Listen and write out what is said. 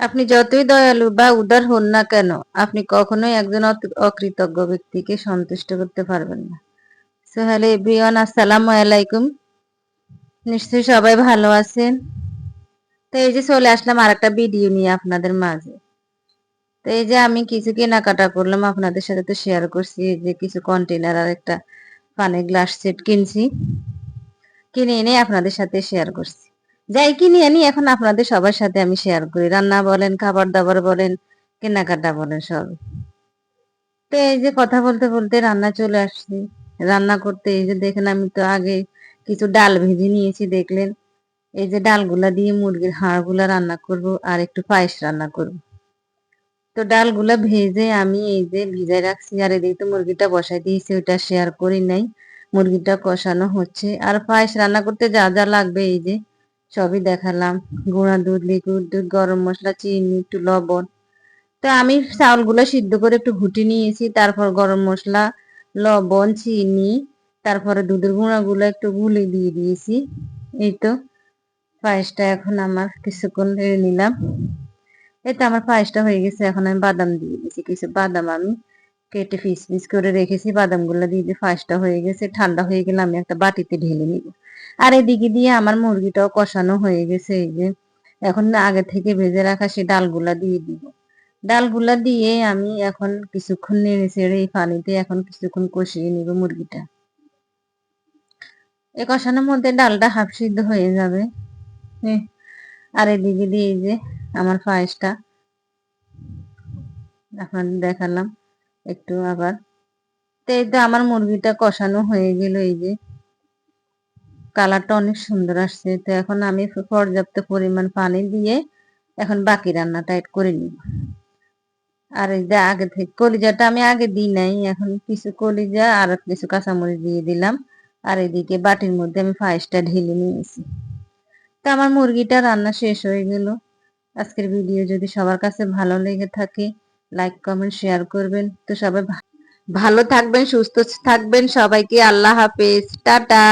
আপনি যতই দয়ালু বা উদার হন না কেন, আপনি কখনোই একজন অকৃতজ্ঞ ব্যক্তিকে সন্তুষ্ট করতে পারবেন না। সো হ্যালো এভরিওয়ান, আসসালামু আলাইকুম। নিশ্চয়ই সবাই ভালো আছেন? তো এই যে চলে আসলাম আর একটা ভিডিও নিয়ে আপনাদের মাঝে। তো এই যে আমি কিছু কেনাকাটা করলাম, আপনাদের সাথে তো শেয়ার করছি, এই যে কিছু কন্টেনার আর একটা পানির গ্লাস সেট কিনছি। কিনে এনে আপনাদের সাথে শেয়ার করছি। যাই কিনে আনি এখন আপনাদের সবার সাথে আমি শেয়ার করি। রান্না বলেন, খাবার দাবার বলেন, কেনাকাটা বলেন সব। তো এই যে কথা বলতে বলতে রান্না চলে আসছি। রান্না করতে এই যে দেখেন, আমি তো আগে কিছু ডাল ভেজে নিয়েছি, দেখলেন? এই যে ডালগুলা দিয়ে মুরগির হাড়গুলা রান্না করব আর একটু পায়েস রান্না করব। তো ডালগুলা ভেজে আমি এই যে ভিজাই রাখছি, আর এদিকে তো মুরগিটা বসাই দিয়েছি, ওইটা শেয়ার করি নাই। মুরগিটা কষানো হচ্ছে। আর পায়েস রান্না করতে যা যা লাগবে এই যে সবই দেখালাম। গুঁড়া দুধ, লিকুইড দুধ, গরম মশলা, চিনি, একটু লবণ। তো আমি চাউলগুলো সিদ্ধ করে একটু ঘুটি নিয়েছি। তারপর গরম মশলা, লবণ, চিনি, তারপরে দুধের গুঁড়াগুলো একটু গুলে দিয়ে দিয়েছি। এই তো, পায়েসটা এখন আমার কিছুক্ষণ নিলাম। এই তো আমার পায়েসটা হয়ে গেছে। এখন আমি বাদাম দিয়ে দিয়েছি। কিছু বাদাম আমি কেটে পিস পিস করে রেখেছি, বাদামগুলো দিয়ে পায়েসটা হয়ে গেছে, ঠান্ডা হয়ে গেলে আমি একটা বাটিতে ঢেলে নিব। আর এদিকে দিয়ে আমার মুরগিটাও কষানো হয়ে গেছে, এই যে এখন আগে থেকে ভেজে রাখা সেই ডালগুলা দিয়ে দিব। ডালগুলা দিয়ে আমি এখন কিছুক্ষণ নেড়ে চেড়ে এই পানিতে এখন কিছুক্ষণ কষিয়ে নিব মুরগিটা। এই কষানোর মধ্যে ডালটা হাফ সিদ্ধ হয়ে যাবে। আর এদিকে দিয়ে যে আমার পায়েসটা, এখন দেখালাম। একটু আবার। তো এই তো আমার মুরগিটা কষানো হয়ে গেল, এই যে। কালারটা অনেক সুন্দর আসছে। তো এখন আমি পর্যাপ্ত পরিমাণ পানি দিয়ে এখন বাকি রান্নাটা এড করে নিব। আর এই যে আগে থেকে কলিজাটা আমি আগে দিই নাই, এখন কিছু কলিজা আর কিছু কাঁচামরিচ দিয়ে দিলাম। আর এদিকে বাটির মধ্যে আমি পায়েসটা ঢেলে নিয়েছি তো আমার মুরগিটা রান্না শেষ হয়ে গেল। আজকের ভিডিও যদি সবার কাছে ভালো লেগে থাকে লাইক কমেন্ট শেয়ার করবেন। তো সবাই ভালো থাকবেন সুস্থ থাকবেন। সবাইকে আল্লাহ হাফেজ। টাটা।